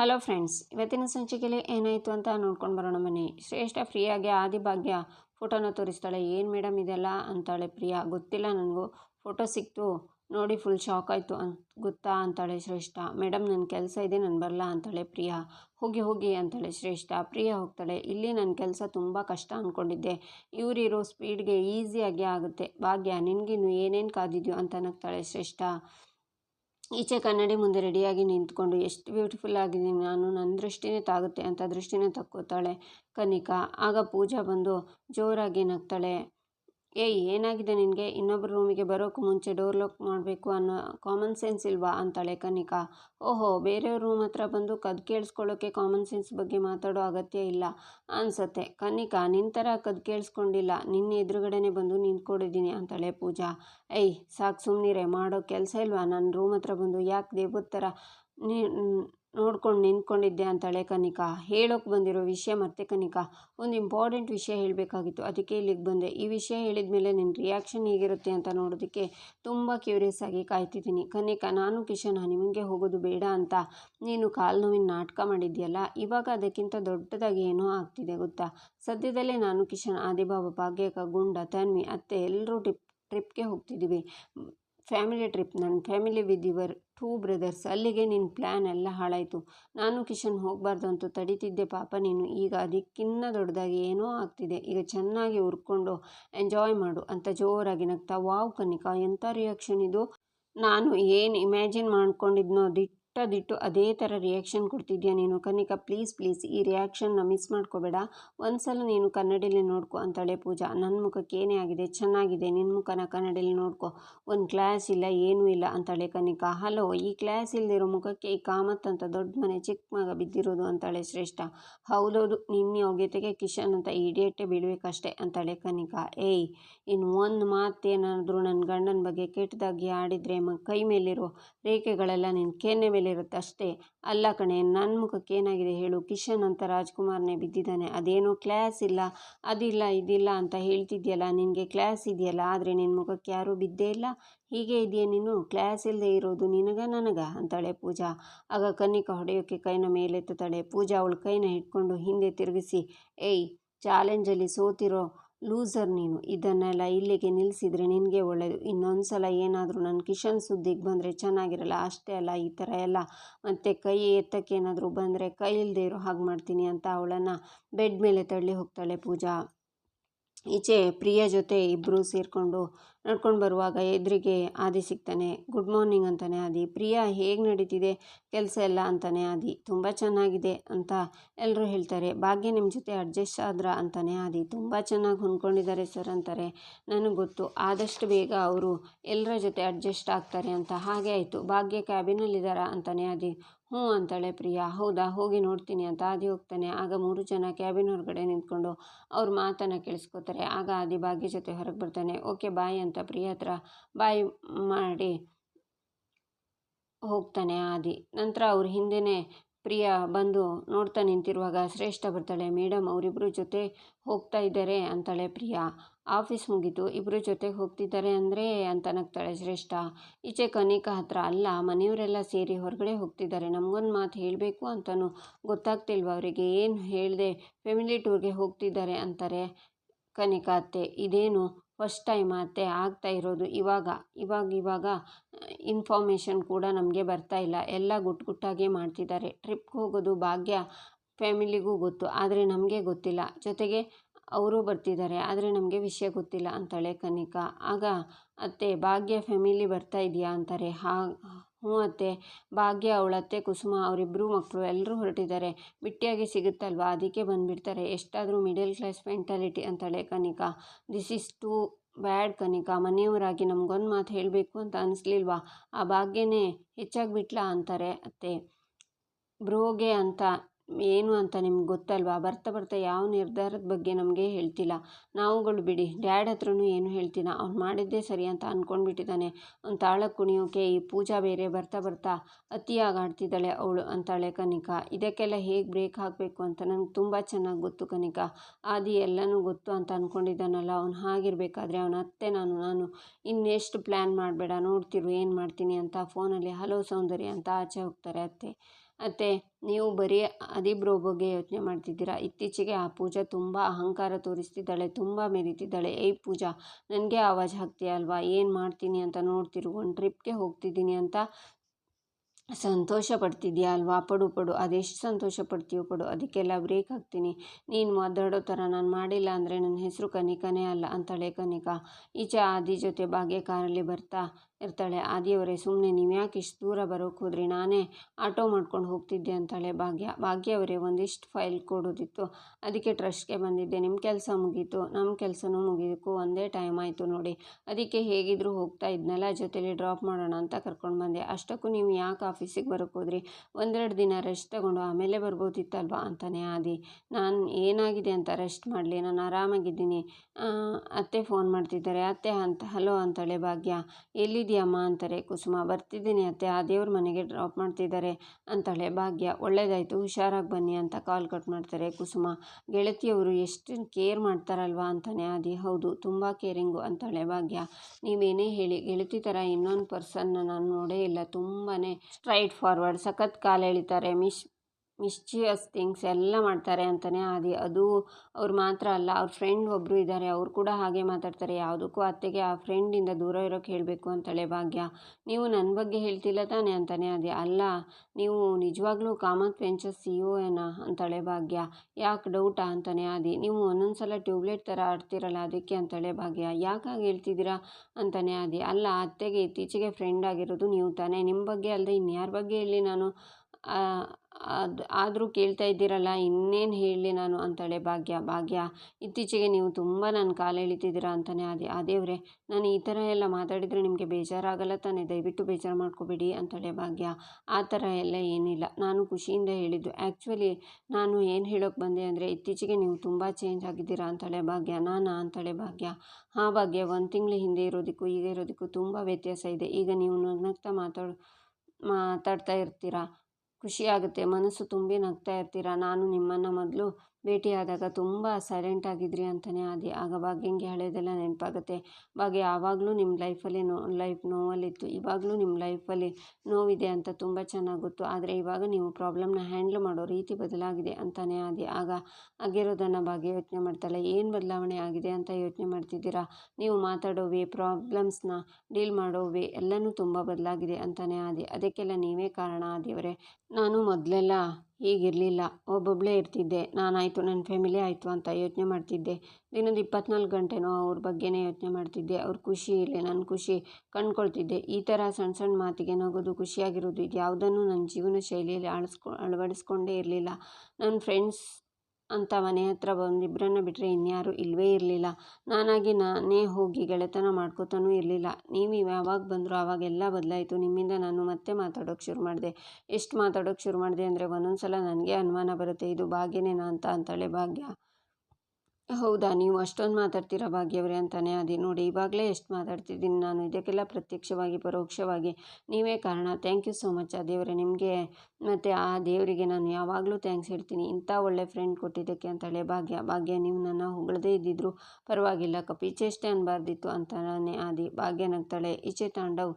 Hello friends, ಇವತ್ತಿನ ಸಂಚಿಕೆಯಲ್ಲಿ ಏನಾಯಿತು ಅಂತ ನೋಡ್ಕೊಂಡು ಬರೋಣ ಮನೆ ಶ್ರೇಷ್ಠ ಫ್ರೀಯಾಗಿ ಆದಿಭಾಗ್ಯ ಫೋಟೋನ ತೋರಿಸ್ತಾಳೆ. ಏನು ಮೇಡಮ್ ಇದೆಲ್ಲ ಅಂತಾಳೆ. ಪ್ರಿಯಾ, ಗೊತ್ತಿಲ್ಲ ನನಗೂ. ಫೋಟೋ ಸಿಕ್ತು. ನೋಡಿ ಫುಲ್ ಶಾಕ್ ಆಯಿತು ಅಂತ ಗೊತ್ತಾ ಅಂತಾಳೆ ಶ್ರೇಷ್ಠ. ಮೇಡಮ್ ನನ್ನ ಕೆಲಸ ಇದೆ, ನಾನು ಬರಲ್ಲ ಅಂತಾಳೆ ಪ್ರಿಯಾ. ಹೋಗಿ ಹೋಗಿ ಅಂತಾಳೆ ಶ್ರೇಷ್ಠ. ಪ್ರಿಯಾ ಹೋಗ್ತಾಳೆ. ಇಲ್ಲಿ ನನ್ನ ಕೆಲಸ ತುಂಬ ಕಷ್ಟ ಅಂದ್ಕೊಂಡಿದ್ದೆ ಇವರಿರೋ ಸ್ಪೀಡ್ಗೆ ಈಸಿಯಾಗಿ ಆಗುತ್ತೆ. ಭಾಗ್ಯ, ನಿನಗಿನ್ನು ಏನೇನು ಕಾದಿದ್ಯೋ ಅಂತ ನಗ್ತಾಳೆ ಶ್ರೇಷ್ಠ. ಈಚೆ ಕನ್ನಡಿ ಮುಂದೆ ರೆಡಿಯಾಗಿ ನಿಂತ್ಕೊಂಡು ಎಷ್ಟು ಬ್ಯೂಟಿಫುಲ್ ಆಗಿದ್ದೀನಿ ನಾನು ನನ್ನ ದೃಷ್ಟಿನೇ ತಾಗುತ್ತೆ ಅಂತ ದೃಷ್ಟಿನೇ ತಕ್ಕೋತಾಳೆ ಕನಿಕಾ. ಆಗ ಪೂಜಾ ಬಂದು ಜೋರಾಗಿ ನಗ್ತಾಳೆ. ಏಯ್ ಏನಾಗಿದೆ ನಿನಗೆ? ಇನ್ನೊಬ್ಬರ ರೂಮಿಗೆ ಬರೋಕ್ಕೂ ಮುಂಚೆ ಡೋರ್ ಲಾಕ್ ಮಾಡಬೇಕು ಅನ್ನೋ ಕಾಮನ್ ಸೆನ್ಸ್ ಇಲ್ವಾ? ಅಂತಾಳೆ ಕನಿಕಾ. ಓಹೋ ಬೇರೆಯವ್ರ ರೂಮ್ ಹತ್ರ ಬಂದು ಕದ್ ಕೇಳಿಸ್ಕೊಳ್ಳೋಕ್ಕೆ ಕಾಮನ್ ಸೆನ್ಸ್ ಬಗ್ಗೆ ಮಾತಾಡೋ ಅಗತ್ಯ ಇಲ್ಲ ಅನ್ಸತ್ತೆ. ಕನಿಕಾ ನಿನ್ನ ಥರ ಕದ್ ಕೇಳಿಸ್ಕೊಂಡಿಲ್ಲ. ನಿನ್ನ ಎದುರುಗಡೆನೆ ಬಂದು ನಿಂತ್ಕೊಂಡಿದ್ದೀನಿ ಅಂತಾಳೆ ಪೂಜಾ. ಏಯ್, ಸಾಕು ಸುಮ್ಮನಿರೆ ಮಾಡೋ ಕೆಲಸ ಇಲ್ವಾ? ನನ್ನ ರೂಮ್ ಹತ್ರ ಬಂದು ಯಾಕೆ ದೇವದ ಥರ ನೀ ನೋಡ್ಕೊಂಡು ನಿಂತ್ಕೊಂಡಿದ್ದೆ ಅಂತಾಳೆ ಕನಿಕಾ. ಹೇಳೋಕೆ ಬಂದಿರೋ ವಿಷಯ ಮತ್ತೆ ಕನಿಕಾ. ಒಂದು ಇಂಪಾರ್ಟೆಂಟ್ ವಿಷಯ ಹೇಳಬೇಕಾಗಿತ್ತು. ಅದಕ್ಕೆ ಇಲ್ಲಿಗೆ ಬಂದೆ. ಈ ವಿಷಯ ಹೇಳಿದ ಮೇಲೆ ನಿನ್ನ ರಿಯಾಕ್ಷನ್ ಹೇಗಿರುತ್ತೆ ಅಂತ ನೋಡೋದಕ್ಕೆ ತುಂಬ ಕ್ಯೂರಿಯಸ್ ಆಗಿ ಕಾಯ್ತಿದ್ದೀನಿ. ಕನಿಕಾ, ನಾನು ಕಿಶನ್ ನಿಮಗೆ ಹೋಗೋದು ಬೇಡ ಅಂತ. ನೀನು ಕಾಲು ನೋವಿನ ನಾಟಕ ಮಾಡಿದ್ಯಲ್ಲ? ಇವಾಗ ಅದಕ್ಕಿಂತ ದೊಡ್ಡದಾಗಿ ಏನೋ ಆಗ್ತಿದೆ ಗೊತ್ತಾ? ಸದ್ಯದಲ್ಲೇ ನಾನು ಕಿಶನ್, ಆದಿಬಾಬಾ ಭಾಗ್ಯಕ ಗುಂಡ, ತನ್ವಿ, ಅತ್ತೆ ಎಲ್ಲರೂ ಟ್ರಿಪ್ ಟ್ರಿಪ್ಗೆ ಹೋಗ್ತಿದ್ದೀವಿ ಫ್ಯಾಮಿಲಿ ಟ್ರಿಪ್, ನನ್ನ family with your two brothers. ಅಲ್ಲಿಗೆ ನಿನ್ನ ಪ್ಲ್ಯಾನ್ ಎಲ್ಲ ಹಾಳಾಯಿತು. ನಾನು ಕಿಶನ್ ಹೋಗಬಾರ್ದು ಅಂತೂ ತಡೀತಿದ್ದೆ. ಪಾಪ, ನೀನು ಈಗ ಅದಕ್ಕಿನ್ನ ದೊಡ್ಡದಾಗಿ ಏನೋ ಆಗ್ತಿದೆ. ಈಗ ಚೆನ್ನಾಗಿ ಉರ್ಕೊಂಡು ಎಂಜಾಯ್ ಮಾಡು ಅಂತ ಜೋರಾಗಿ ನಗ್ತಾ, ವಾವ್ ಕನಿಕಾ ಎಂಥ ರಿಯಾಕ್ಷನ್ ಇದು? ನಾನು ಏನು ಇಮ್ಯಾಜಿನ್ ಮಾಡ್ಕೊಂಡಿದ್ನೋ ದಿಟ್ ದಿಟ್ಟು ಅದೇ ಥರ ರಿಯಾಕ್ಷನ್ ಕೊಡ್ತಿದ್ಯಾ ನೀನು? ಕನಿಕ ಪ್ಲೀಸ್ ಪ್ಲೀಸ್ ಈ ರಿಯಾಕ್ಷನ್ನ ಮಿಸ್ ಮಾಡ್ಕೋಬೇಡ. ಒಂದ್ಸಲ ನೀನು ಕನ್ನಡಿಲಿ ನೋಡ್ಕೊ ಅಂತಾಳೆ ಪೂಜಾ. ನನ್ನ ಮುಖಕ್ಕೆ ಏನೇ ಆಗಿದೆ? ಚೆನ್ನಾಗಿದೆ. ನಿನ್ನ ಮುಖನ ಕನ್ನಡಿಲಿ ನೋಡ್ಕೊ. ಒಂದು ಕ್ಲಾಸ್ ಇಲ್ಲ, ಏನೂ ಇಲ್ಲ ಅಂತಾಳೆ ಕನಿಕ. ಹಲೋ ಈ ಕ್ಲಾಸ್ ಇಲ್ಲದಿರೋ ಮುಖಕ್ಕೆ ಈ ಕಾಮತ್ ಅಂತ ದೊಡ್ಡ ಮನೆ ಚಿಕ್ಕ ಮಗ ಬಿದ್ದಿರೋದು ಅಂತಾಳೆ ಶ್ರೇಷ್ಠ. ಹೌದೌದು, ನಿನ್ನ ಯೋಗ್ಯತೆಗೆ ಕಿಶನ್ ಅಂತ ಇಡಿಯಟ್ಟೆ ಬೀಳ್ಬೇಕಷ್ಟೇ ಅಂತಾಳೆ ಕನಿಕ. ಏಯ್, ಇನ್ನು ಒಂದು ಮಾತೇನಾದರೂ ನನ್ನ ಗಂಡನ ಬಗ್ಗೆ ಕೆಟ್ಟದಾಗಿ ಆಡಿದರೆ ಮ ಕೈ ಮೇಲಿರೋ ರೇಖೆಗಳೆಲ್ಲ ನಿನ್ನ ಕೆನ್ನೆ ಮೇಲಿರುತ್ತೆ ಅಷ್ಟೇ ಅಲ್ಲ ಕಣೆ ನನ್ನ ಮುಖಕ್ಕೆ ಏನಾಗಿದೆ ಹೇಳು. ಕಿಶನ್ ಅಂತ ರಾಜ್ಕುಮಾರ್ನೇ ಬಿದ್ದಿದ್ದಾನೆ. ಅದೇನೋ ಕ್ಲಾಸ್ ಇಲ್ಲ. ಅದಿಲ್ಲ, ಇದಿಲ್ಲ ಅಂತ ಹೇಳ್ತಿದ್ಯಲ್ಲ. ನಿನಗೆ ಕ್ಲಾಸ್ ಇದೆಯಲ್ಲ, ಆದರೆ ನಿನ್ನ ಮುಖಕ್ಕೆ ಯಾರೂ ಬಿದ್ದೇ ಇಲ್ಲ. ಹೀಗೆ ಇದೆಯಾ ನೀನು? ಕ್ಲಾಸ್ ಇಲ್ಲದೆ ಇರೋದು ನಿನಗ, ನನಗ? ಅಂತಾಳೆ ಪೂಜಾ. ಆಗ ಕನ್ನಿಕಾ ಹೊಡೆಯೋಕ್ಕೆ ಕೈನ ಮೇಲೆತ್ತುತ್ತಾಳೆ. ಪೂಜಾ ಅವಳು ಕೈನ ಹಿಡ್ಕೊಂಡು ಹಿಂದೆ ತಿರುಗಿಸಿ, ಏಯ್ ಚಾಲೆಂಜಲ್ಲಿ ಸೋತಿರೋ ಲೂಸರ್ ನೀನು, ಇದನ್ನೆಲ್ಲ ಇಲ್ಲಿಗೆ ನಿಲ್ಲಿಸಿದರೆ ನಿನಗೆ ಒಳ್ಳೆಯದು ಇನ್ನೊಂದು ಸಲ ಏನಾದರೂ ನನ್ನ ಕಿಶನ್ ಸುದ್ದಿಗೆ ಬಂದರೆ ಚೆನ್ನಾಗಿರಲ್ಲ, ಅಷ್ಟೇ ಅಲ್ಲ, ಈ ಥರ ಎಲ್ಲ. ಮತ್ತು ಕೈ ಎತ್ತಕ್ಕೆ ಏನಾದರೂ ಬಂದರೆ ಕೈ ಇಲ್ಲದೆ ಇರೋ ಹಾಗೆ ಮಾಡ್ತೀನಿ ಅಂತ ಅವಳನ್ನು ಬೆಡ್ ಮೇಲೆ ತಳ್ಳಿ ಹೋಗ್ತಾಳೆ ಪೂಜಾ. ಈಚೆ ಪ್ರಿಯ ಜೊತೆ ಇಬ್ಬರೂ ಸೇರಿಕೊಂಡು ನಡ್ಕೊಂಡು ಬರುವಾಗ ಎದುರಿಗೆ ಆದಿ ಸಿಗ್ತಾನೆ, ಗುಡ್ ಮಾರ್ನಿಂಗ್ ಅಂತಾನೆ ಆದಿ, ಪ್ರಿಯಾ, ಹೇಗೆ ನಡೀತಿದೆ? ಕೆಲಸ ಎಲ್ಲ ಅಂತಾನೆ ಆದಿ, ತುಂಬ ಚೆನ್ನಾಗಿದೆ ಅಂತ ಎಲ್ಲರೂ ಹೇಳ್ತಾರೆ, ಭಾಗ್ಯ ನಿಮ್ಮ ಜೊತೆ ಅಡ್ಜಸ್ಟ್ ಆದ್ರ ಅಂತಾನೆ ಆದಿ, ತುಂಬ ಚೆನ್ನಾಗಿ ಹೊಂದ್ಕೊಂಡಿದ್ದಾರೆ ಸರ್ ಅಂತಾರೆ, ನನಗೆ ಗೊತ್ತು, ಆದಷ್ಟು ಬೇಗ ಅವರು ಎಲ್ಲರ ಜೊತೆ ಅಡ್ಜಸ್ಟ್ ಆಗ್ತಾರೆ ಅಂತ, ಹಾಗೆ ಆಯಿತು, ಭಾಗ್ಯ ಕ್ಯಾಬಿನಲ್ಲಿದ್ದಾರಾ ಅಂತಾನೆ ಆದಿ, ಹ್ಞೂ ಅಂತಾಳೆ ಪ್ರಿಯಾ, ಹೌದಾ, ಹೋಗಿ ನೋಡ್ತೀನಿ ಅಂತ ಆದಿ ಹೋಗ್ತಾನೆ, ಆಗ ಮೂರು ಜನ ಕ್ಯಾಬಿನ್ ಹೊರಗಡೆ ನಿಂತ್ಕೊಂಡು ಅವ್ರ ಮಾತನ್ನು ಕೇಳಿಸ್ಕೊತಾರೆ, ಆಗ ಆದಿ ಭಾಗ್ಯ ಜೊತೆ ಹೊರಗೆ ಬರ್ತಾನೆ, ಓಕೆ, ಬಾಯ್ ಅಂತ ಪ್ರಿಯ ಹತ್ರ ಬಾಯ್ ಮಾಡಿ ಹೋಗ್ತಾನೆ ಆದಿ. ನಂತರ ಅವ್ರ ಹಿಂದೆನೇ ಪ್ರಿಯ ಬಂದು ನೋಡ್ತಾ ನಿಂತಿರುವಾಗ ಶ್ರೇಷ್ಠ ಬರ್ತಾಳೆ ಮೇಡಮ್ ಅವರಿಬ್ಬರು ಜೊತೆ ಹೋಗ್ತಾ ಇದ್ದಾರೆ, ಅಂತಾಳೆ ಪ್ರಿಯಾ. ಆಫೀಸ್ ಮುಗೀತು ಇಬ್ಬರು ಜೊತೆಗೆ ಹೋಗ್ತಿದ್ದಾರೆ ಅಂದರೆ? ಅಂತ ನಗ್ತಾಳೆ ಶ್ರೇಷ್ಠ. ಈಚೆ ಕನಿಕಾ ಹತ್ರ, ಅಲ್ಲ, ಮನೆಯವರೆಲ್ಲ ಸೇರಿ ಹೊರಗಡೆ ಹೋಗ್ತಿದ್ದಾರೆ, ನಮಗೊಂದು ಮಾತು ಹೇಳಬೇಕು ಅಂತಲೂ ಗೊತ್ತಾಗ್ತಿಲ್ವ ಅವರಿಗೆ? ಏನು ಹೇಳಿದೆ, ಫ್ಯಾಮಿಲಿ ಟೂರ್ಗೆ ಹೋಗ್ತಿದ್ದಾರೆ, ಅಂತಾರೆ ಕನಿಕಾ ಅತ್ತೆ. ಇದೇನು ಫಸ್ಟ್ ಟೈಮ್ ಅತ್ತೆ ಆಗ್ತಾ ಇರೋದು. ಇವಾಗ ಇವಾಗ ಇವಾಗ ಇನ್ಫಾರ್ಮೇಷನ್ ಕೂಡ ನಮಗೆ ಬರ್ತಾ ಇಲ್ಲ. ಎಲ್ಲ ಗುಟ್ಟು ಗುಟ್ಟಾಗೆ ಮಾಡ್ತಿದ್ದಾರೆ ಟ್ರಿಪ್ಗೆ ಹೋಗೋದು ಭಾಗ್ಯ ಫ್ಯಾಮಿಲಿಗೂ ಗೊತ್ತು. ಆದರೆ ನಮಗೆ ಗೊತ್ತಿಲ್ಲ. ಜೊತೆಗೆ ಅವರು ಬರ್ತಿದ್ದಾರೆ. ಆದರೆ ನಮಗೆ ವಿಷಯ ಗೊತ್ತಿಲ್ಲ ಅಂತಾಳೆ ಕನಿಕಾ. ಆಗ, ಅತ್ತೆ, ಭಾಗ್ಯ ಫ್ಯಾಮಿಲಿ ಬರ್ತಾ ಇದೆಯಾ? ಅಂತಾರೆ. ಹಾ ಹ್ಞೂ ಅತ್ತೆ. ಭಾಗ್ಯ ಅವಳತ್ತೆ ಕುಸುಮ ಅವರಿಬ್ಬರು ಮಕ್ಕಳು ಎಲ್ಲರೂ ಹೊರಟಿದ್ದಾರೆ. ಬಿಟ್ಟಿಯಾಗಿ ಸಿಗುತ್ತಲ್ವಾ? ಅದಕ್ಕೆ ಬಂದುಬಿಡ್ತಾರೆ. ಎಷ್ಟಾದರೂ ಮಿಡಲ್ ಕ್ಲಾಸ್ ಮೆಂಟಾಲಿಟಿ ಅಂತಾಳೆ Kanika. This is too bad Kanika. ಮನೆಯವರಾಗಿ ನಮಗೊಂದು ಮಾತು ಹೇಳಬೇಕು ಅಂತ ಅನಿಸ್ಲಿಲ್ವಾ? ಆ ಭಾಗ್ಯನೇ ಹೆಚ್ಚಾಗಿ ಬಿಟ್ಲಾ ಅಂತಾರೆ ಅತ್ತೆ. ಬ್ರೋಗೆ ಅಂತ ಏನು ಅಂತ ನಿಮ್ಗೆ ಗೊತ್ತಲ್ವಾ? ಬರ್ತಾ ಬರ್ತಾ ಯಾವ ನಿರ್ಧಾರದ ಬಗ್ಗೆ ನಮಗೆ ಹೇಳ್ತಿಲ್ಲ. ನಾವುಗಳು ಬಿಡಿ, ಡ್ಯಾಡ್ ಹತ್ರನೂ ಏನು ಹೇಳ್ತಿಲ್ಲ. ಅವ್ನು ಮಾಡಿದ್ದೇ ಸರಿ ಅಂತ ಅಂದ್ಕೊಂಡ್ಬಿಟ್ಟಿದ್ದಾನೆ ಅವ್ನು ತಾಳ ಕುಣಿಯೋಕೆ ಈ ಪೂಜಾ ಬೇರೆ ಬರ್ತಾ ಬರ್ತಾ ಅತಿಯಾಗಿ ಆಡ್ತಿದ್ದಾಳೆ ಅವಳು ಅಂತಾಳೆ ಕನಿಕಾ. ಇದಕ್ಕೆಲ್ಲ ಹೇಗೆ ಬ್ರೇಕ್ ಹಾಕಬೇಕು ಅಂತ ನಂಗೆ ತುಂಬ ಚೆನ್ನಾಗಿ ಗೊತ್ತು ಕನಿಕಾ. ಆದಿ ಎಲ್ಲನೂ ಗೊತ್ತು ಅಂತ ಅಂದ್ಕೊಂಡಿದ್ದಾನಲ್ಲ ಅವ್ನು ಹಾಗಿರಬೇಕಾದ್ರೆ ಅವನ ಅತ್ತೆ ನಾನು ನಾನು ಇನ್ನೆಷ್ಟು ಪ್ಲ್ಯಾನ್ ಮಾಡಬೇಡ, ನೋಡ್ತಿರು ಏನು ಮಾಡ್ತೀನಿ ಅಂತ ಫೋನಲ್ಲಿ ಹಲೋ ಸೌಂದರ್ಯ ಅಂತ ಆಚೆ ಹೋಗ್ತಾರೆ ಅತ್ತೆ. ಅತ್ತೆ, ನೀವು ಬರೀ ಅದಿಬ್ರೋ ಬಗ್ಗೆ ಯೋಚನೆ ಮಾಡ್ತಿದ್ದೀರಾ? ಇತ್ತೀಚೆಗೆ ಆ ಪೂಜಾ ತುಂಬ ಅಹಂಕಾರ ತೋರಿಸ್ತಿದ್ದಾಳೆ, ತುಂಬ ಮೆರಿತಿದ್ದಾಳೆ. ಏಯ್ ಪೂಜಾ, ನನಗೆ ಆವಾಜ್ ಹಾಕ್ತೀಯ ಅಲ್ವಾ? ಏನು ಮಾಡ್ತೀನಿ ಅಂತ ನೋಡ್ತಿರು, ಒಂದು ಟ್ರಿಪ್ಗೆ ಹೋಗ್ತಿದ್ದೀನಿ ಅಂತ ಸಂತೋಷ ಪಡ್ತಿದ್ಯಾ ಅಲ್ವಾ? ಪಡು ಪಡು. ಅದೆಷ್ಟು ಸಂತೋಷ ಪಡ್ತೀಯೋ ಪಡು, ಅದಕ್ಕೆಲ್ಲ ಬ್ರೇಕ್ ಹಾಕ್ತೀನಿ. ನೀನು ಮಾತಾಡೋ ಥರ ನಾನು ಮಾಡಿಲ್ಲ ಅಂದರೆ ನನ್ನ ಹೆಸರು ಕನಿಕನೇ ಅಲ್ಲ, ಅಂತಾಳೆ ಕನಿಕಾ. ಈಚೆ ಆದಿ ಜೊತೆ ಭಾಗ್ಯ ಕಾರಲ್ಲಿ ಬರ್ತಾ ಇರ್ತಾಳೆ. ಆದಿಯವರೇ ಸುಮ್ಮನೆ ನೀವು ಯಾಕೆ ಇಷ್ಟು ದೂರ ಬರೋಕ್ಕೆ ಹೋದ್ರಿ? ನಾನೇ ಆಟೋ ಮಾಡ್ಕೊಂಡು ಹೋಗ್ತಿದ್ದೆ, ಅಂತಾಳೆ ಭಾಗ್ಯ. ಭಾಗ್ಯ ಅವರೇ, ಒಂದಿಷ್ಟು ಫೈಲ್ ಕೊಡೋದಿತ್ತು. ಅದಕ್ಕೆ ಟ್ರಸ್ಟ್ಗೆ ಬಂದಿದ್ದೆ. ನಿಮ್ಮ ಕೆಲಸ ಮುಗೀತು. ನಮ್ಮ ಕೆಲಸನೂ ಮುಗಿದಕ್ಕೂ ಒಂದೇ ಟೈಮ್ ಆಯಿತು ನೋಡಿ. ಅದಕ್ಕೆ ಹೇಗಿದ್ದರೂ ಹೋಗ್ತಾ ಇದ್ನಲ್ಲ, ಜೊತೆಲಿ ಡ್ರಾಪ್ ಮಾಡೋಣ ಅಂತ ಕರ್ಕೊಂಡು ಬಂದೆ. ಅಷ್ಟಕ್ಕೂ ನೀವು ಯಾಕೆ ಆಫೀಸಿಗೆ ಬರೋಕ್ಕೆ ಹೋದ್ರಿ? ಒಂದೆರಡು ದಿನ ರೆಸ್ಟ್ ತಗೊಂಡು ಆಮೇಲೆ ಬರ್ಬೋದಿತ್ತಲ್ವಾ? ಅಂತಾನೆ ಆದಿ. ನಾನು ಏನಾಗಿದೆ ಅಂತ ರೆಸ್ಟ್ ಮಾಡಲಿ. ನಾನು ಆರಾಮಾಗಿದ್ದೀನಿ. ಅತ್ತೆ ಫೋನ್ ಮಾಡ್ತಿದ್ದಾರೆ. ಅತ್ತೆ ಅಂತ, ಹಲೋ, ಅಂತಾಳೆ ಭಾಗ್ಯ. ಎಲ್ಲಿದೆಯಮ್ಮ ಅಂತಾರೆ. ಕುಸುಮ, ಬರ್ತಿದ್ದೀನಿ ಅತ್ತೆ. ಆ ದೇವ್ರ ಮನೆಗೆ ಡ್ರಾಪ್ ಮಾಡ್ತಿದ್ದಾರೆ ಅಂತಾಳೆ ಭಾಗ್ಯ. ಒಳ್ಳೇದಾಯಿತು, ಹುಷಾರಾಗಿ ಬನ್ನಿ ಅಂತ ಕಾಲ್ ಕಟ್ ಮಾಡ್ತಾರೆ ಕುಸುಮ. ಗೆಳತಿಯವರು ಎಷ್ಟು ಕೇರ್ ಮಾಡ್ತಾರಲ್ವಾ ಅಂತಾನೆ ಆದಿ. ಹೌದು, ತುಂಬ ಕೇರಿಂಗು ಅಂತಾಳೆ ಭಾಗ್ಯ. ನೀವೇನೇ ಹೇಳಿ, ಗೆಳತಿ ಥರ ಇನ್ನೊಂದು ಪರ್ಸನ್ನ ನಾನು ನೋಡೇ ಇಲ್ಲ. ತುಂಬಾ ಸ್ಟ್ರೈಟ್ ಫಾರ್ವರ್ಡ್ ಸಖತ್ ಕಾಲು ಎಳಿತಾರೆ. ಮಿಶ್ ಮಿಸ್ಚಿಯಸ್ ಥಿಂಗ್ಸ್ ಎಲ್ಲ ಮಾಡ್ತಾರೆ ಅಂತಲೇ ಆದಿ. ಅದು ಅವ್ರು ಮಾತ್ರ ಅಲ್ಲ, ಅವ್ರ ಫ್ರೆಂಡ್ ಒಬ್ಬರು ಇದ್ದಾರೆ, ಅವರು ಕೂಡ ಹಾಗೆ ಮಾತಾಡ್ತಾರೆ. ಯಾವುದಕ್ಕೂ ಅತ್ತೆಗೆ ಆ ಫ್ರೆಂಡಿಂದ ದೂರ ಇರೋಕ್ಕೆ ಹೇಳಬೇಕು ಅಂತಳೆ ಭಾಗ್ಯ. ನೀವು ನನ್ನ ಬಗ್ಗೆ ಹೇಳ್ತಿಲ್ಲ ತಾನೇ ಅಂತಲೇ ಆದಿ. ಅಲ್ಲ, ನೀವು ನಿಜವಾಗ್ಲೂ ಕಾಮತ್ ವೆಂಚರ್ಸ್ ಸಿ ಒ ಏನಾ ಅಂತಳೆ ಭಾಗ್ಯ. ಯಾಕೆ ಡೌಟಾ ಅಂತಲೇ ಆದಿ. ನೀವು ಒಂದೊಂದು ಸಲ ಟ್ಯೂಬ್ಲೈಟ್ ಥರ ಆಡ್ತಿರಲ್ಲ ಅದಕ್ಕೆ ಅಂತಳೆ ಭಾಗ್ಯ. ಯಾಕೆ ಹಾಗೆ ಹೇಳ್ತಿದ್ದೀರಾ ಅಂತಲೇ ಆದಿ. ಅಲ್ಲ, ಅತ್ತೆಗೆ ಇತ್ತೀಚೆಗೆ ಫ್ರೆಂಡ್ ಆಗಿರೋದು ನೀವು ತಾನೇ. ನಿಮ್ಮ ಬಗ್ಗೆ ಅಲ್ಲದೆ ಇನ್ಯಾರ ಬಗ್ಗೆ ಇಲ್ಲಿ ನಾನು? ಅದು ಆದರೂ ಕೇಳ್ತಾ ಇದ್ದೀರಲ್ಲ, ಇನ್ನೇನು ಹೇಳಲಿ ನಾನು ಅಂತಾಳೆ ಭಾಗ್ಯ ಭಾಗ್ಯ, ಇತ್ತೀಚೆಗೆ ನೀವು ತುಂಬ ನನ್ನ ಕಾಲು ಎಳಿತಿದ್ದೀರಾ ಅಂತಲೇ ಅದೇ ಆ ದೇವರೇ ನಾನು ಈ ಥರ ಎಲ್ಲ ಮಾತಾಡಿದರೆ ನಿಮಗೆ ಬೇಜಾರಾಗಲ್ಲ ತಾನೇ? ದಯವಿಟ್ಟು ಬೇಜಾರು ಮಾಡ್ಕೋಬೇಡಿ ಅಂತಾಳೆ ಭಾಗ್ಯ. ಆ ಥರ ಎಲ್ಲ ಏನಿಲ್ಲ. ನಾನು ಖುಷಿಯಿಂದ ಹೇಳಿದ್ದು. ಆ್ಯಕ್ಚುಲಿ ನಾನು ಏನು ಹೇಳೋಕ್ಕೆ ಬಂದೆ ಅಂದರೆ, ಇತ್ತೀಚೆಗೆ ನೀವು ತುಂಬ ಚೇಂಜ್ ಆಗಿದ್ದೀರಾ ಅಂತಾಳೆ ಭಾಗ್ಯ, ನಾನಾ ಅಂತಾಳೆ ಭಾಗ್ಯ. ಹಾಂ ಭಾಗ್ಯ, ಒಂದು ತಿಂಗಳ ಹಿಂದೆ ಇರೋದಕ್ಕೂ, ಈಗ ಇರೋದಕ್ಕೂ ತುಂಬ ವ್ಯತ್ಯಾಸ ಇದೆ. ಈಗ ನೀವು ನಗ್ನಗ್ತಾ ಮಾತಾಡ್, ಮಾತಾಡ್ತಾ ಇರ್ತೀರಾ? ಖುಷಿಯಾಗುತ್ತೆ ಮನಸ್ಸು ತುಂಬಿ ನಗ್ತಾ ಇರ್ತೀರ? ನಾನು ನಿಮ್ಮನ್ನು ಮೊದಲು ಭೇಟಿಯಾದಾಗ ತುಂಬ ಸೈಲೆಂಟ್ ಆಗಿದ್ರಿ ಅಂತಲೇ ಆದಿ, ಆಗ ಭಾಗ್ಯಂಗೆ ಹಳೆಯದೆಲ್ಲ ನೆನಪಾಗುತ್ತೆ. ಭಾಗ್ಯ ಯಾವಾಗಲೂ ನಿಮ್ಮ ಲೈಫಲ್ಲಿ ನೋ ಲೈಫ್ ನೋವಲ್ಲಿತ್ತು, ಇವಾಗಲೂ ನಿಮ್ಮ ಲೈಫಲ್ಲಿ ನೋವಿದೆ ಅಂತ ತುಂಬ ಚೆನ್ನಾಗಿ ಗೊತ್ತು. ಆದರೆ ಇವಾಗ ನೀವು ಪ್ರಾಬ್ಲಮ್ನ ಹ್ಯಾಂಡ್ಲ್ ಮಾಡೋ ರೀತಿ ಬದಲಾಗಿದೆ ಅಂತಲೇ ಆದಿ. ಆಗ ಆಗಿರೋದನ್ನು ಭಾಗ್ಯ ಯೋಚನೆ ಮಾಡ್ತಾಳೆ. ಏನು ಬದಲಾವಣೆ ಆಗಿದೆ ಅಂತ ಯೋಚನೆ ಮಾಡ್ತಿದ್ದೀರಾ? ನೀವು ಮಾತಾಡೋ ವೇ ಪ್ರಾಬ್ಲಮ್ಸ್ನ ಡೀಲ್ ಮಾಡೋ ವೇ ಎಲ್ಲನೂ ತುಂಬ ಬದಲಾಗಿದೆ ಅಂತಲೇ ಆದಿ. ಅದಕ್ಕೆಲ್ಲ ನೀವೇ ಕಾರಣ ಆದಿಯವರೇ. ನಾನು ಮೊದಲೆಲ್ಲ ಹೀಗಿರಲಿಲ್ಲ. ಒಬ್ಬೊಬ್ಬಳೇ ಇರ್ತಿದ್ದೆ. ನಾನಾಯಿತು ನನ್ನ ಫ್ಯಾಮಿಲಿ ಆಯಿತು ಅಂತ ಯೋಚನೆ ಮಾಡ್ತಿದ್ದೆ. ದಿನದ ಇಪ್ಪತ್ನಾಲ್ಕು ಗಂಟೆನೂ ಅವ್ರ ಬಗ್ಗೆನೇ ಯೋಚನೆ ಮಾಡ್ತಿದ್ದೆ. ಅವ್ರ ಖುಷಿ ಇರಲಿ ನನ್ನ ಖುಷಿ ಕಂಡ್ಕೊಳ್ತಿದ್ದೆ. ಈ ಥರ ಸಣ್ಣ ಸಣ್ಣ ಮಾತಿಗೆ ನಗೋದು ಖುಷಿಯಾಗಿರೋದು. ಇದು ಯಾವುದನ್ನು ನನ್ನ ಜೀವನ ಶೈಲಿಯಲ್ಲಿ ಅಳಿಸ್ಕೊ, ಅಳವಡಿಸ್ಕೊಂಡೇ ಇರಲಿಲ್ಲ. ನನ್ನ ಫ್ರೆಂಡ್ಸ್ ಅಂತ ಮನೆ ಹತ್ರ ಬಂದಿಬ್ಬರನ್ನ ಬಿಟ್ಟರೆ ಇನ್ಯಾರೂ ಇಲ್ಲವೇ ಇರಲಿಲ್ಲ. ನಾನಾಗಿ ನಾನೇ ಹೋಗಿ ಗೆಳೆತನ ಮಾಡ್ಕೋತಾನೂ ಇರಲಿಲ್ಲ. ನೀವು ಯಾವಾಗ ಬಂದರೂ ಆವಾಗೆಲ್ಲ ಬದಲಾಯಿತು. ನಿಮ್ಮಿಂದ ನಾನು ಮತ್ತೆ ಮಾತಾಡೋಕ್ಕೆ ಶುರು ಮಾಡಿದೆ. ಎಷ್ಟು ಮಾತಾಡೋಕ್ಕೆ ಶುರು ಮಾಡಿದೆ ಅಂದರೆ ಒಂದೊಂದು ಸಲ ನನಗೆ ಅನುಮಾನ ಬರುತ್ತೆ. ಇದು ಭಾಗ್ಯನೇನಾ ಅಂತ ಅಂತಾಳೆ ಭಾಗ್ಯ. ಹೌದಾ? ನೀವು ಅಷ್ಟೊಂದು ಮಾತಾಡ್ತೀರಾ ಭಾಗ್ಯವರೇ ಅಂತಾನೆ? ಅದೇ ನೋಡಿ, ಇವಾಗಲೇ ಎಷ್ಟು ಮಾತಾಡ್ತಿದ್ದೀನಿ ನಾನು. ಇದಕ್ಕೆಲ್ಲ ಪ್ರತ್ಯಕ್ಷವಾಗಿ, ಪರೋಕ್ಷವಾಗಿ ನೀವೇ ಕಾರಣ. ಥ್ಯಾಂಕ್ ಯು ಸೋ ಮಚ್ ಆ ದೇವರೇ. ನಿಮಗೆ ಮತ್ತು ಆ ದೇವರಿಗೆ ನಾನು ಯಾವಾಗಲೂ ಥ್ಯಾಂಕ್ಸ್ ಹೇಳ್ತೀನಿ. ಇಂಥ ಒಳ್ಳೆ ಫ್ರೆಂಡ್ ಕೊಟ್ಟಿದ್ದಕ್ಕೆ ಅಂತಾಳೆ ಭಾಗ್ಯ. ಭಾಗ್ಯ, ನೀವು ನನ್ನ ಹೊಗಳದೇ ಇದ್ದಿದ್ರು ಪರವಾಗಿಲ್ಲ. ಕಪಿಚೇಷ್ಟೇ ಅನ್ಬಾರ್ದಿತ್ತು ನಾನೇ ಆದಿ. ಭಾಗ್ಯ ನಗ್ತಾಳೆ. ಈಚೆ ತಾಂಡವ್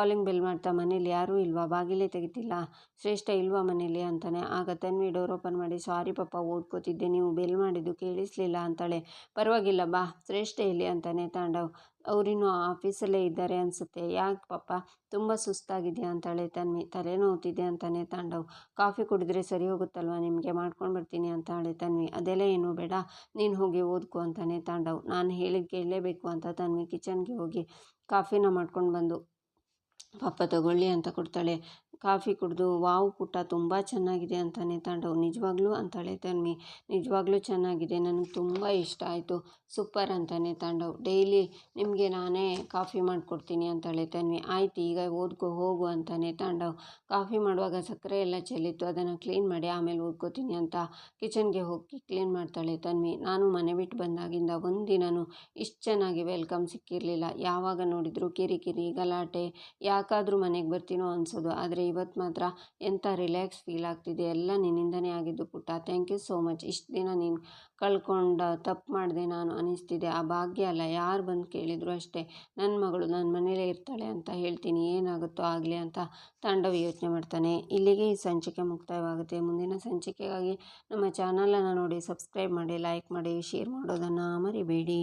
ಕಾಲಿಂಗ್ ಬೆಲ್ ಮಾಡ್ತಾ ಮನೇಲಿ ಯಾರೂ ಇಲ್ವಾ? ಬಾಗಿಲೇ ತೆಗಿತಿಲ್ಲ. ಶ್ರೇಷ್ಠ ಇಲ್ವಾ ಮನೇಲಿ ಅಂತಾನೆ. ಆಗ ತನ್ವಿ ಡೋರ್ ಓಪನ್ ಮಾಡಿ ಸಾರಿ ಪಾಪ, ಓದ್ಕೋತಿದ್ದೆ. ನೀವು ಬೆಲ್ ಮಾಡಿದ್ದು ಕೇಳಿಸ್ಲಿಲ್ಲ ಅಂತಾಳೆ. ಪರವಾಗಿಲ್ಲ, ಬಾ. ಶ್ರೇಷ್ಠ ಇಲ್ಲಿ ಅಂತಾನೆ ತಾಂಡವ್. ಅವರಿನ್ನೂ ಆಫೀಸಲ್ಲೇ ಇದ್ದಾರೆ ಅನಿಸುತ್ತೆ. ಯಾಕೆ ಪಾಪ? ತುಂಬ ಸುಸ್ತಾಗಿದೆಯಾ? ಅಂತಾಳೆ ತನ್ವಿ. ತಲೆನೋವ್ತಿದೆ ಅಂತಾನೆ ತಾಂಡವ್. ಕಾಫಿ ಕುಡಿದ್ರೆ ಸರಿ ಹೋಗುತ್ತಲ್ವ? ನಿಮಗೆ ಮಾಡ್ಕೊಂಡು ಬರ್ತೀನಿ ಅಂತಾಳೆ ತನ್ವಿ. ಅದೆಲ್ಲ ಏನು ಬೇಡ. ನೀನು ಹೋಗಿ ಓದ್ಕೊ ಅಂತಾನೆ ತಾಂಡವ್. ನಾನು ಹೇಳಿದ ಕೇಳಲೇಬೇಕು ಅಂತ ತನ್ವಿ ಕಿಚನ್ಗೆ ಹೋಗಿ ಕಾಫಿನ ಮಾಡ್ಕೊಂಡು ಬಂದು ಪಾಪ ತಗೊಳ್ಳಿ ಅಂತ ಕೊಡ್ತಾಳೆ. ಕಾಫಿ ಕುಡಿದು ವಾವ್ ಪುಟ ತುಂಬ ಚೆನ್ನಾಗಿದೆ ಅಂತಾನೆ ತಾಂಡವ್ ನಿಜವಾಗ್ಲೂ? ಅಂತಾಳೆ ತನ್ಮಿ ನಿಜವಾಗ್ಲೂ ಚೆನ್ನಾಗಿದೆ, ನನಗೆ ತುಂಬ ಇಷ್ಟ ಆಯಿತು. ಸೂಪರ್ ಅಂತಾನೆ ತಾಂಡವ್ ಡೈಲಿ ನಿಮಗೆ ನಾನೇ ಕಾಫಿ ಮಾಡಿಕೊಡ್ತೀನಿ ಅಂತಾಳೆ ತನ್ವಿ ಆಯ್ತು, ಈಗ ಓದ್ಕೊ, ಹೋಗು ಅಂತಾನೆ ತಾಂಡವ್ ಕಾಫಿ ಮಾಡುವಾಗ ಸಕ್ಕರೆ ಎಲ್ಲ ಚೆಲ್ಲಿತ್ತು. ಅದನ್ನು ಕ್ಲೀನ್ ಮಾಡಿ ಆಮೇಲೆ ಓದ್ಕೋತೀನಿ ಅಂತ ಕಿಚನ್ಗೆ ಹೋಗಿ ಕ್ಲೀನ್ ಮಾಡ್ತಾಳೆ ತನ್ವಿ ನಾನು ಮನೆ ಬಿಟ್ಟು ಬಂದಾಗಿಂದ ಒಂದು ದಿನವೂ ಇಷ್ಟು ಚೆನ್ನಾಗಿ ವೆಲ್ಕಮ್ ಸಿಕ್ಕಿರಲಿಲ್ಲ. ಯಾವಾಗ ನೋಡಿದ್ರು ಕಿರಿಕಿರಿ, ಗಲಾಟೆ, ಯಾಕಾದರೂ ಮನೆಗೆ ಬರ್ತೀನೋ ಅನಿಸೋದು. ಆದರೆ ಇವತ್ತು ಮಾತ್ರ ಎಂಥ ರಿಲ್ಯಾಕ್ಸ್ ಫೀಲ್ ಆಗ್ತಿದೆ, ಎಲ್ಲ ನಿನ್ನಿಂದನೇ ಆಗಿದ್ದು ಪುಟ್ಟ. ಥ್ಯಾಂಕ್ ಯು ಸೋ ಮಚ್ ಇಷ್ಟು ದಿನ ನೀನು ಕಳ್ಕೊಂಡ ತಪ್ಪು ಮಾಡಿದೆ ನಾನು ಅನಿಸ್ತಿದೆ. ಆ ಭಾಗ್ಯ ಅಲ್ಲ, ಯಾರು ಬಂದು ಕೇಳಿದ್ರು ಅಷ್ಟೇ. ನನ್ನ ಮಗಳು ನನ್ನ ಮನೇಲೇ ಇರ್ತಾಳೆ ಅಂತ ಹೇಳ್ತೀನಿ. ಏನಾಗುತ್ತೋ ಆಗಲಿ ಅಂತ ತಂಡವು ಯೋಚನೆ ಮಾಡ್ತಾನೆ. ಇಲ್ಲಿಗೆ ಈ ಸಂಚಿಕೆ ಮುಕ್ತಾಯವಾಗುತ್ತೆ. ಮುಂದಿನ ಸಂಚಿಕೆಗಾಗಿ ನಮ್ಮ ಚಾನಲನ್ನು ನೋಡಿ ಸಬ್ಸ್ಕ್ರೈಬ್ ಮಾಡಿ ಲೈಕ್ ಮಾಡಿ ಶೇರ್ ಮಾಡೋದನ್ನು ಮರಿಬೇಡಿ.